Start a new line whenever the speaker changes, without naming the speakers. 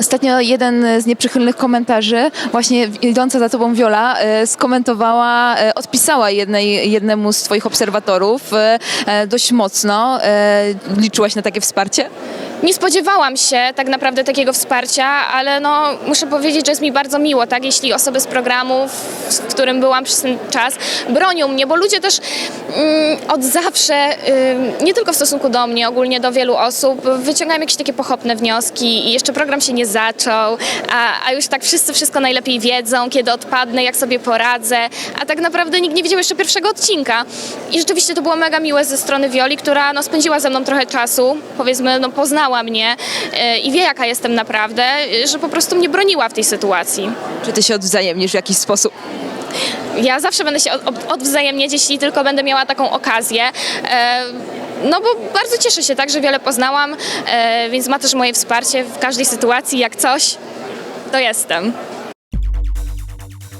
Ostatnio jeden z nieprzychylnych komentarzy, właśnie idąca za tobą Wiola, e, skomentowała, e, odpisała jednej, jednemu z twoich obserwatorów e, dość mocno. Liczyłaś na takie wsparcie?
Nie spodziewałam się tak naprawdę takiego wsparcia, ale no, muszę powiedzieć, że jest mi bardzo miło, tak, jeśli osoby z programu, w którym byłam przez ten czas, bronią mnie, bo ludzie też mm, od zawsze, ym, nie tylko w stosunku do mnie, ogólnie do wielu osób, wyciągają jakieś takie pochopne wnioski i jeszcze program się nie zaczął, a, a już tak wszyscy wszystko najlepiej wiedzą, kiedy odpadnę, jak sobie poradzę, a tak naprawdę nikt nie widział jeszcze pierwszego odcinka. I rzeczywiście to było mega miłe ze strony Wioli, która no, spędziła ze mną trochę czasu, powiedzmy, no, poznała mnie e, i wie, jaka jestem naprawdę, e, że po prostu mnie broniła w tej sytuacji.
Czy ty się odwzajemnisz w jakiś sposób?
Ja zawsze będę się od, od- odwzajemniać, jeśli tylko będę miała taką okazję. E, no bo bardzo cieszę się tak, że wiele poznałam, więc ma też moje wsparcie w każdej sytuacji, jak coś, to jestem.